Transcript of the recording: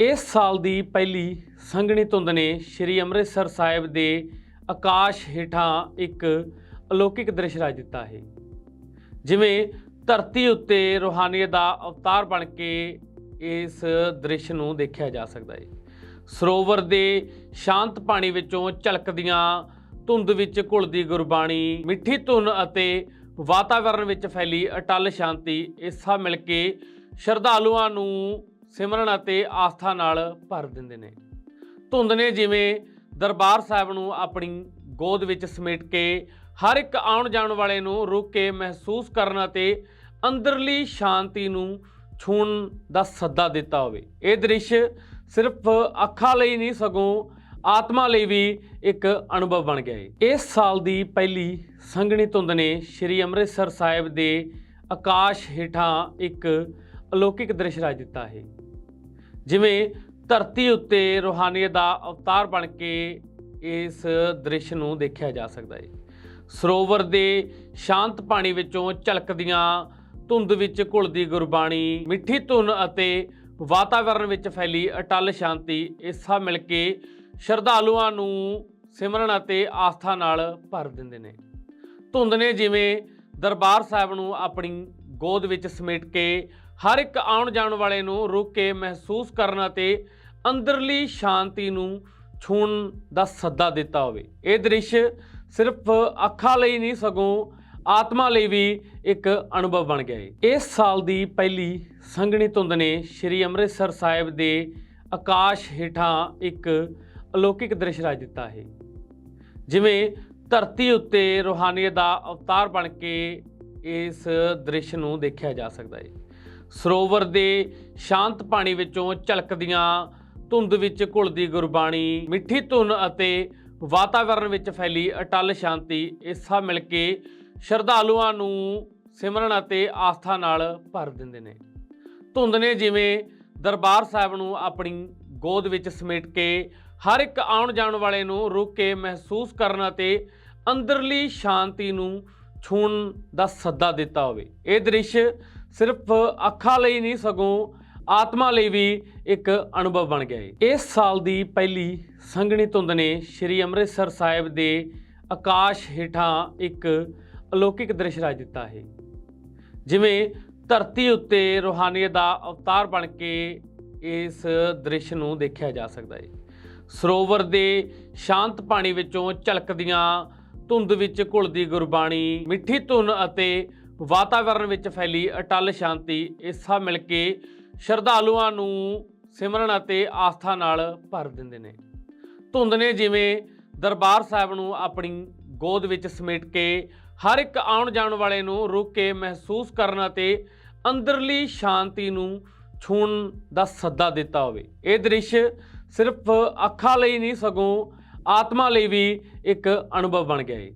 ਇਸ ਸਾਲ ਦੀ ਪਹਿਲੀ ਸੰਘਣੀ ਧੁੰਦ ਨੇ ਸ੍ਰੀ ਅੰਮ੍ਰਿਤਸਰ ਸਾਹਿਬ ਦੇ ਆਕਾਸ਼ ਹੇਠਾਂ ਇੱਕ ਅਲੌਕਿਕ ਦ੍ਰਿਸ਼ ਰਾਜ ਦਿੱਤਾ ਹੈ। ਜਿਵੇਂ ਧਰਤੀ ਉੱਤੇ ਰੂਹਾਨੀਅਤ ਦਾ ਅਵਤਾਰ ਬਣ ਕੇ ਇਸ ਦ੍ਰਿਸ਼ ਨੂੰ ਦੇਖਿਆ ਜਾ ਸਕਦਾ ਹੈ। ਸਰੋਵਰ ਦੇ ਸ਼ਾਂਤ ਪਾਣੀ ਵਿੱਚੋਂ ਝਲਕਦੀਆਂ ਧੁੰਦ ਵਿੱਚ ਘੁਲਦੀ ਗੁਰਬਾਣੀ, ਮਿੱਠੀ ਧੁਨ ਅਤੇ ਵਾਤਾਵਰਣ ਵਿੱਚ ਫੈਲੀ ਅਟਲ ਸ਼ਾਂਤੀ ਇਹ ਸਭ ਮਿਲ ਕੇ ਸ਼ਰਧਾਲੂਆਂ ਨੂੰ ਸਿਮਰਨ ਅਤੇ ਆਸਥਾ ਨਾਲ ਭਰ ਦਿੰਦੇ ਨੇ। ਧੁੰਦ ਨੇ ਜਿਵੇਂ ਦਰਬਾਰ ਸਾਹਿਬ ਨੂੰ ਆਪਣੀ ਗੋਦ ਵਿੱਚ ਸਮੇਟ ਕੇ ਹਰ ਇੱਕ ਆਉਣ ਜਾਣ ਵਾਲੇ ਨੂੰ ਰੁਕ ਕੇ ਮਹਿਸੂਸ ਕਰਨ ਅਤੇ ਅੰਦਰਲੀ ਸ਼ਾਂਤੀ ਨੂੰ ਛੂਹਣ ਦਾ ਸੱਦਾ ਦਿੱਤਾ ਹੋਵੇ। ਇਹ ਦ੍ਰਿਸ਼ ਸਿਰਫ ਅੱਖਾਂ ਲਈ ਨਹੀਂ, ਸਗੋਂ ਆਤਮਾ ਲਈ ਵੀ ਇੱਕ ਅਨੁਭਵ ਬਣ ਗਿਆ ਹੈ ਇਸ ਸਾਲ ਦੀ ਪਹਿਲੀ ਸੰਘਣੀ ਧੁੰਦ ਨੇ ਸ੍ਰੀ ਅੰਮ੍ਰਿਤਸਰ ਸਾਹਿਬ ਦੇ ਆਕਾਸ਼ ਹੇਠਾਂ ਇੱਕ ਅਲੌਕਿਕ ਦ੍ਰਿਸ਼ ਰਾਜ ਦਿੱਤਾ ਹੈ। ਜਿਵੇਂ ਧਰਤੀ ਉੱਤੇ ਰੂਹਾਨੀਅਤ ਦਾ ਅਵਤਾਰ ਬਣ ਕੇ ਇਸ ਦ੍ਰਿਸ਼ ਨੂੰ ਦੇਖਿਆ ਜਾ ਸਕਦਾ ਹੈ ਸਰੋਵਰ ਦੇ ਸ਼ਾਂਤ ਪਾਣੀ ਵਿੱਚੋਂ ਝਲਕਦੀਆਂ ਧੁੰਦ ਵਿੱਚ ਘੁਲਦੀ ਗੁਰਬਾਣੀ, ਮਿੱਠੀ ਧੁਨ ਅਤੇ ਵਾਤਾਵਰਣ ਵਿੱਚ ਫੈਲੀ ਅਟਲ ਸ਼ਾਂਤੀ ਇਹ ਸਭ ਮਿਲ ਕੇ ਸ਼ਰਧਾਲੂਆਂ ਨੂੰ ਸਿਮਰਨ ਅਤੇ ਆਸਥਾ ਨਾਲ ਭਰ ਦਿੰਦੇ ਨੇ। ਧੁੰਦ ਨੇ ਜਿਵੇਂ ਦਰਬਾਰ ਸਾਹਿਬ ਨੂੰ ਆਪਣੀ ਗੋਦ ਵਿੱਚ ਸਮੇਟ ਕੇ ਹਰ ਇੱਕ ਆਉਣ ਜਾਣ ਵਾਲੇ ਨੂੰ ਰੁਕ ਕੇ ਮਹਿਸੂਸ ਕਰਨ ਅਤੇ ਅੰਦਰਲੀ ਸ਼ਾਂਤੀ ਨੂੰ ਛੂਹਣ ਦਾ ਸੱਦਾ ਦਿੱਤਾ ਹੋਵੇ। ਇਹ ਦ੍ਰਿਸ਼ ਸਿਰਫ ਅੱਖਾਂ ਲਈ ਨਹੀਂ, ਸਗੋਂ ਆਤਮਾ ਲਈ ਵੀ ਇੱਕ ਅਨੁਭਵ ਬਣ ਗਿਆ ਹੈ ਇਸ ਸਾਲ ਦੀ ਪਹਿਲੀ ਸੰਘਣੀ ਧੁੰਦ ਨੇ ਸ੍ਰੀ ਅੰਮ੍ਰਿਤਸਰ ਸਾਹਿਬ ਦੇ ਆਕਾਸ਼ ਹੇਠਾਂ ਇੱਕ ਅਲੌਕਿਕ ਦ੍ਰਿਸ਼ ਰਾਜ ਦਿੱਤਾ ਹੈ। ਜਿਵੇਂ ਧਰਤੀ ਉੱਤੇ ਰੂਹਾਨੀਅਤ ਦਾ ਅਵਤਾਰ ਬਣ ਕੇ ਇਸ ਦ੍ਰਿਸ਼ ਨੂੰ ਦੇਖਿਆ ਜਾ ਸਕਦਾ ਹੈ ਸਰੋਵਰ ਦੇ ਸ਼ਾਂਤ ਪਾਣੀ ਵਿੱਚੋਂ ਝਲਕਦੀਆਂ ਧੁੰਦ ਵਿੱਚ ਘੁਲਦੀ ਗੁਰਬਾਣੀ, ਮਿੱਠੀ ਧੁਨ ਅਤੇ ਵਾਤਾਵਰਣ ਵਿੱਚ ਫੈਲੀ ਅਟਲ ਸ਼ਾਂਤੀ ਇਹ ਸਭ ਮਿਲ ਕੇ ਸ਼ਰਧਾਲੂਆਂ ਨੂੰ ਸਿਮਰਨ ਅਤੇ ਆਸਥਾ ਨਾਲ ਭਰ ਦਿੰਦੇ ਨੇ। ਧੁੰਦ ਨੇ ਜਿਵੇਂ ਦਰਬਾਰ ਸਾਹਿਬ ਨੂੰ ਆਪਣੀ ਗੋਦ ਵਿੱਚ ਸਮੇਟ ਕੇ ਹਰ ਇੱਕ ਆਉਣ ਜਾਣ ਵਾਲੇ ਨੂੰ ਰੁਕ ਕੇ ਮਹਿਸੂਸ ਕਰਨ ਅਤੇ ਅੰਦਰਲੀ ਸ਼ਾਂਤੀ ਨੂੰ ਛੂਹਣ ਦਾ ਸੱਦਾ ਦਿੱਤਾ ਹੋਵੇ। ਇਹ ਦ੍ਰਿਸ਼ ਸਿਰਫ ਅੱਖਾਂ ਲਈ ਨਹੀਂ, ਸਗੋਂ ਆਤਮਾ ਲਈ ਵੀ ਇੱਕ ਅਨੁਭਵ ਬਣ ਗਿਆ ਹੈ ਇਸ ਸਾਲ ਦੀ ਪਹਿਲੀ ਸੰਘਣੀ ਧੁੰਦ ਨੇ ਸ੍ਰੀ ਅੰਮ੍ਰਿਤਸਰ ਸਾਹਿਬ ਦੇ ਆਕਾਸ਼ ਹੇਠਾਂ ਇੱਕ ਅਲੌਕਿਕ ਦ੍ਰਿਸ਼ ਰਾਜ ਦਿੱਤਾ ਹੈ। ਜਿਵੇਂ ਧਰਤੀ ਉੱਤੇ ਰੂਹਾਨੀਅਤ ਦਾ ਅਵਤਾਰ ਬਣ ਕੇ ਇਸ ਦ੍ਰਿਸ਼ ਨੂੰ ਦੇਖਿਆ ਜਾ ਸਕਦਾ ਹੈ। ਸਰੋਵਰ ਦੇ ਸ਼ਾਂਤ ਪਾਣੀ ਵਿੱਚੋਂ ਝਲਕਦੀਆਂ ਧੁੰਦ ਵਿੱਚ ਘੁਲਦੀ ਗੁਰਬਾਣੀ, ਮਿੱਠੀ ਧੁਨ ਅਤੇ ਵਾਤਾਵਰਣ ਵਿੱਚ ਫੈਲੀ ਅਟਲ ਸ਼ਾਂਤੀ ਇਹ ਸਭ ਮਿਲ ਕੇ ਸ਼ਰਧਾਲੂਆਂ ਨੂੰ ਸਿਮਰਨ ਅਤੇ ਆਸਥਾ ਨਾਲ ਭਰ ਦਿੰਦੇ ਨੇ। ਧੁੰਦ ਨੇ ਜਿਵੇਂ ਦਰਬਾਰ ਸਾਹਿਬ ਨੂੰ ਆਪਣੀ ਗੋਦ ਵਿੱਚ ਸਮੇਟ ਕੇ ਹਰ ਇੱਕ ਆਉਣ ਜਾਣ ਵਾਲੇ ਨੂੰ ਰੁਕ ਕੇ ਮਹਿਸੂਸ ਕਰਨ ਅਤੇ ਅੰਦਰਲੀ ਸ਼ਾਂਤੀ ਨੂੰ ਛੂਹਣ ਦਾ ਸੱਦਾ ਦਿੱਤਾ ਹੋਵੇ। ਇਹ ਦ੍ਰਿਸ਼ ਸਿਰਫ ਅੱਖਾਂ ਲਈ ਨਹੀਂ, ਸਗੋਂ ਆਤਮਾ ਲਈ ਵੀ ਇੱਕ ਅਨੁਭਵ ਬਣ ਗਿਆ ਹੈ